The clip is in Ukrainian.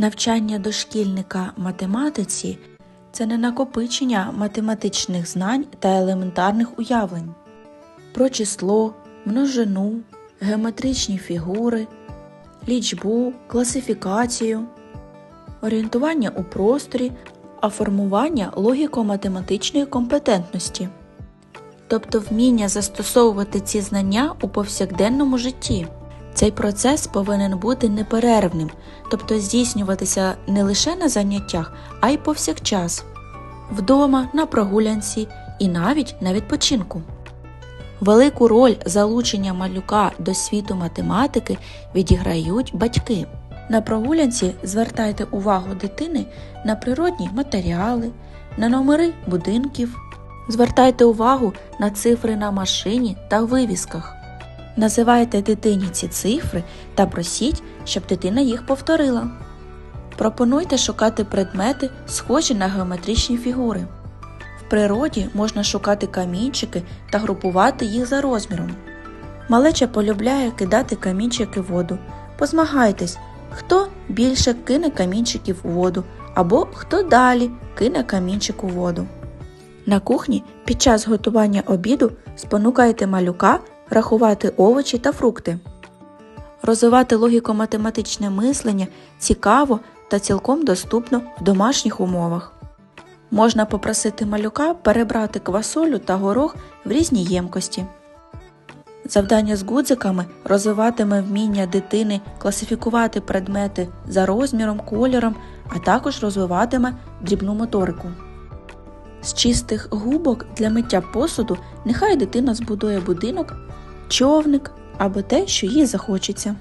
Навчання дошкільника математиці це не накопичення математичних знань та елементарних уявлень. Про число, множину, геометричні фігури, лічбу, класифікацію, орієнтування у просторі, а формування логіко-математичної компетентності, тобто вміння застосовувати ці знання у повсякденному житті. Цей процес повинен бути неперервним, тобто здійснюватися не лише на заняттях, а й повсякчас, вдома, на прогулянці і навіть на відпочинку. Велику роль залучення малюка до світу математики відіграють батьки. На прогулянці звертайте увагу дитини на природні матеріали, на номери будинків, звертайте увагу на цифри на машині та вивісках. Називайте дитині ці цифри та просіть, щоб дитина їх повторила. Пропонуйте шукати предмети, схожі на геометричні фігури. В природі можна шукати камінчики та групувати їх за розміром. Малеча полюбляє кидати камінчики в воду. Позмагайтесь, хто більше кине камінчиків у воду, або хто далі кине камінчик у воду. На кухні під час готування обіду спонукайте малюка рахувати овочі та фрукти. Розвивати логіко-математичне мислення цікаво та цілком доступно в домашніх умовах. Можна попросити малюка перебрати квасолю та горох в різні ємкості. Завдання з гудзиками розвиватиме вміння дитини класифікувати предмети за розміром, кольором, а також розвиватиме дрібну моторику. З чистих губок для миття посуду нехай дитина збудує будинок, човник або те, що їй захочеться.